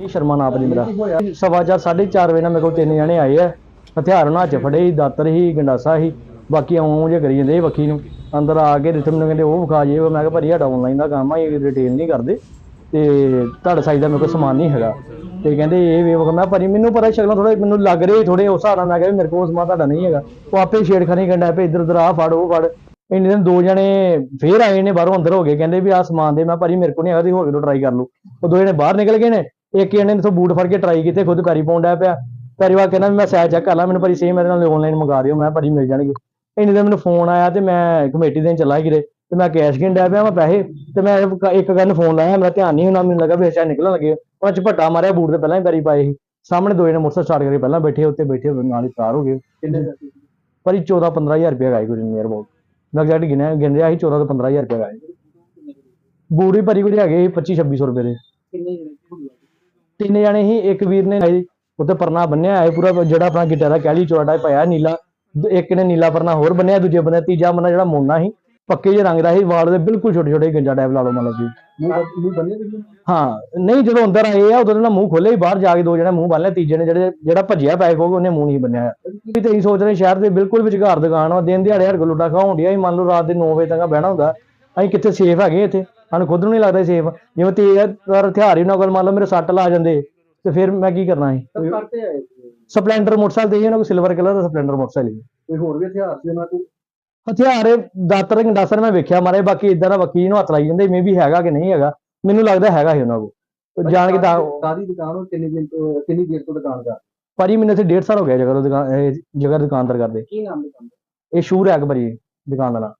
ਇਹ ਸ਼ਰਮਾ ਨਾਮ ਜੀ ਮੇਰਾ? ਸਵਾ ਚਾਰ, ਸਾਢੇ ਚਾਰ ਵਜੇ ਨਾਲ ਮੇਰੇ ਕੋਲ ਤਿੰਨ ਜਣੇ ਆਏ ਆ। ਹਥਿਆਰ ਉਹਨਾਂ 'ਚ ਫੜੇ ਸੀ, ਦਾਤਰ ਸੀ, ਗੰਡਾਸਾ ਸੀ। ਬਾਕੀ ਆਉਂ ਜੇ ਕਰੀ ਜਾਂਦੇ ਸੀ ਵੱਖੀ ਨੂੰ। ਅੰਦਰ ਆ ਕੇ ਰਿਥਮ ਨੂੰ ਕਹਿੰਦੇ, ਉਹ ਵਿਖਾ ਜੇ ਮੈਂ ਕਿਹਾ ਭਾਰੀ ਸਾਡਾ ਆਨਲਾਈਨ ਦਾ ਕੰਮ ਆ, ਇਹ ਰਿਟੇਲ ਨਹੀਂ ਕਰਦੇ। ਤੇ ਤੁਹਾਡੇ ਸਾਈਜ਼ ਦਾ ਮੇਰੇ ਕੋਲ ਸਮਾਨ ਨਹੀਂ ਹੈਗਾ। ਤੇ ਕਹਿੰਦੇ, ਇਹ ਵੇਖ, ਮੈਂ ਕਿਹਾ ਭਾਰੀ ਮੈਨੂੰ ਪਤਾ ਸ਼ਕਲਾਂ ਥੋੜਾ ਮੈਨੂੰ ਲੱਗ ਰਹੇ ਥੋੜੇ ਉਸ ਹਿਸਾਬ ਨਾਲ ਮੈਂ ਕਿਹਾ ਵੀ ਮੇਰੇ ਕੋਲ ਸਮਾਨ ਤੁਹਾਡਾ ਨਹੀਂ ਹੈਗਾ। ਉਹ ਆਪੇ ਛੇੜਖਾਨੀ ਕੰਡਾ ਪਏ, ਇੱਧਰ ਉੱਧਰ ਆ ਫੜ, ਉਹ ਫੜ। ਇੰਨੇ ਦਿਨ ਦੋ ਜਣੇ ਫੇਰ ਆਏ ਨੇ, ਬਾਹਰੋਂ ਅੰਦਰ ਹੋ ਗਏ। ਕਹਿੰਦੇ ਵੀ ਆਹ ਸਮਾਨ ਦੇ, ਮੈਂ ਭਾਰੀ ਮੇਰੇ ਕੋਲ ਨਹੀਂ ਹੈਗਾ, ਤੁਸੀਂ ਹੋ ਕੇ ਟਰਾਈ ਕਰ ਲਓ। ਉਹ ਦੋ ਜਣੇ ਬਾਹਰ ਨਿਕਲ ਗਏ ਨੇ। ਇੱਕ ਜਣੇ ਨੇ ਤੋਂ ਬੂਟ ਫੜ ਕੇ ਟਰਾਈ ਕੀਤੇ ਖੁਦ ਕਰੀ ਪਾਉਣ ਡਿਆ ਪਿਆ। ਪੈਰੀਵਾਰ ਕਹਿੰਦਾ ਮੈਂ ਸਾਈਜ਼ ਚੈੱਕ ਕਰ ਲਾਂ ਮੈਨੂੰ ਭਾਰੀ ਸੇਮ ਮੇਰੇ ਨਾਲ ਆਨਲਾਈਨ ਮੰਗਾ ਦਿਓ ਮੈਂ ਭਾਰੀ ਮਿਲ ਜਾਣਗੇ। ਇੰਨੇ ਦਿਨ ਮੈਨੂੰ ਫੋਨ ਆਇਆ ਤੇ ਮੈਂ ਕਮੇਟੀ ਦੇਣ ਚੱਲਾ ਕਿਰੇ ਤੇ ਮੈਂ ਕੈਸ਼ ਗਿਣ ਡਿਆ ਪਿਆ ਮੈਂ ਪੈਸੇ ਤੇ ਮੈਂ ਇੱਕ- ਗੱਲ ਫੋਨ ਲਾਇਆ ਮੇਰਾ ਧਿਆਨ ਨਹੀਂ ਹੋਣਾ ਮੈਨੂੰ ਲੱਗਾ ਵੀ ਅੱਛਾ ਨਿਕਲਣ ਲੱਗੇ। ਉਹਨਾਂ ਭੱਟਾ ਮਾਰਿਆ ਬੂਟ ਤੇ ਪਹਿਲਾਂ ਹੀ ਪੈਰੀ ਪਾਏ ਸੀ। ਸਾਹਮਣੇ ਦੋ ਜਣੇ ਮੋਟਰਸਾਈਕਲ ਸਟਾਰਟ ਕਰਕੇ ਪਹਿਲਾਂ ਬੈਠੇ ਉੱਤੇ ਬੈਠੇ ਨਾਲ ਹੀ ਕਾਰ ਹੋ ਗਏ। ਭਾਰੀ 14 15000 ਰੁਪਏ ਗਾਈ ਕੋਈ ਨੀਅਰ ਅਬਾਊਟ ਮੈਂ ਐਗਜ਼ੈਕਟ ਗਿਣਿਆ ਗਿਣ ਰਿਹਾ ਸੀ 14 ਤੋਂ 15000 ਰੁਪਏ ਬੂਟ ਵੀ ਭਾਰੀ ਕੋਈ ਹੈਗੇ ਸੀ 25 2600 ਰੁਪਏ ਦੇ। ਕਿੰਨੇ ਜਣੇ? ਤਿੰਨ ਜਣੇ ਹੀ ਇੱਕ ਵੀਰ ਨੇ ਉੱਤੇ ਪਰਨਾ ਬੰਨਿਆ ਹੈ ਪੂਰਾ ਜਿਹੜਾ ਆਪਣਾ ਗਿੱਟਾ ਦਾ ਕਹਿਲੀ ਚੋੜਾ ਪਾਇਆ ਨੀਲਾ ਇੱਕ ਨੇ ਨੀਲਾ ਪਰਨਾ ਹੋਰ ਬੰਨਿਆ ਦੂਜੇ ਬੰਨੇ ਤੀਜਾ ਬੰਨਾ ਜਿਹੜਾ ਮੋਨਾ ਸੀ ਪੱਕੇ ਜਿਹੇ ਰੰਗ ਦਾ ਸੀ ਵਾਲ ਦੇ ਬਿਲਕੁਲ ਛੋਟੇ ਛੋਟੇ ਗੰਜਾ ਟਾਈਪ ਲਾ ਲਓ ਮਤਲਬ ਤੁਸੀਂ ਹਾਂ ਨਹੀਂ ਜਦੋਂ ਅੰਦਰ ਆਏ ਆ ਉਦੋਂ ਇਹਨਾਂ ਮੂੰਹ ਖੋਲੇ ਹੀ ਬਾਹਰ ਜਾ ਕੇ ਦੋ ਜਣੇ ਮੂੰਹ ਬੰਨ ਲਿਆ ਤੀਜੇ ਨੇ ਜਿਹੜੇ ਜਿਹੜਾ ਭੱਜਿਆ ਪੈ ਕੋਲ ਉਹਨੇ ਮੂੰਹ ਨਹੀਂ ਬੰਨਿਆ। ਵੀ ਤੇ ਅਸੀਂ ਸੋਚ ਰਹੇ ਸ਼ਹਿਰ ਦੇ ਬਿਲਕੁਲ ਵਿਚਕਾਰ ਦੁਕਾਨ ਵਾ ਦਿਨ ਦਿਹਾੜੇ ਹਰ ਖਾਉਣ ਡਿਆ ਸੀ ਮੰਨ ਲਓ ਰਾਤ ਦੇ 9 ਵਜੇ ਤੱਕ ਬਹਿਣਾ ਹੁੰਦਾ ਅਸੀਂ ਕਿੱਥੇ ਸੇਫ ਹੈਗੇ ਇੱਥੇ? ਸਾਨੂੰ ਖੁਦ ਨੂੰ ਨਹੀਂ ਲੱਗਦਾ ਸੇਫ ਜਿਵੇਂ ਤੇਜ਼ ਤਰ ਹਥਿਆਰ ਹੀ ਨਾ ਕੋਲ ਮੰਨ ਲਓ ਮੇਰੇ ਸੱਟ ਲਾ ਜਾਂਦੇ ਤੇ ਫਿਰ ਮੈਂ ਕੀ ਕਰਨਾ ਸੀ। ਸਪਲੈਂਡਰ ਮੋਟਰਸਾਈਕਲ ਦੇ ਇਹਨਾਂ ਕੋਈ ਸਿਲਵਰ ਕਲਰ ਦਾ ਸਪਲੈਂਡਰ ਮੋਟਰਸਾਈਕਲ ਸੀ। ਕੋਈ ਹੋਰ ਵੀ ਹਥਿਆਰ ਸੀ ਉਹਨਾਂ ਕੋਲ? ਹਥਿਆਰ ਦਾਤਰ ਗੰਡਾਸਰ ਮੈਂ ਵੇਖਿਆ ਮਾਰੇ ਬਾਕੀ ਇਦਾਂ ਦਾ ਵਕੀਲ ਨੂੰ ਹੱਥ ਲਾਈ ਜਾਂਦੇ ਮੇ ਵੀ ਹੈਗਾ ਕਿ ਨਹੀਂ ਹੈਗਾ। ਮੈਨੂੰ ਲੱਗਦਾ ਹੈਗਾ ਹੀ ਉਹਨਾਂ ਕੋਲ। ਜਾਣ ਕੇ ਤਾਂ ਕਾਦੀ ਦੁਕਾਨ ਉਹ ਕਿੰਨੀ ਦਿਨ ਤੋਂ ਕਿੰਨੀ ਦੇਰ ਤੋਂ ਦੁਕਾਨ ਕਰ ਭਾਜੀ ਮੈਨੂੰ ਇੱਥੇ 1.5 ਸਾਲ ਹੋ ਗਿਆ ਜਗ੍ਹਾ ਤੋਂ ਦੁਕਾਨ ਜਗ੍ਹਾ ਦੁਕਾਨਦਾਰ ਕਰਦੇ। ਕੀ ਨਾਮ ਦੁਕਾਨ ਇਹ ਸ਼ੂਰ ਹੈ ਭਾਜੀ ਦੁਕਾਨ ਦਾ ਨਾਮ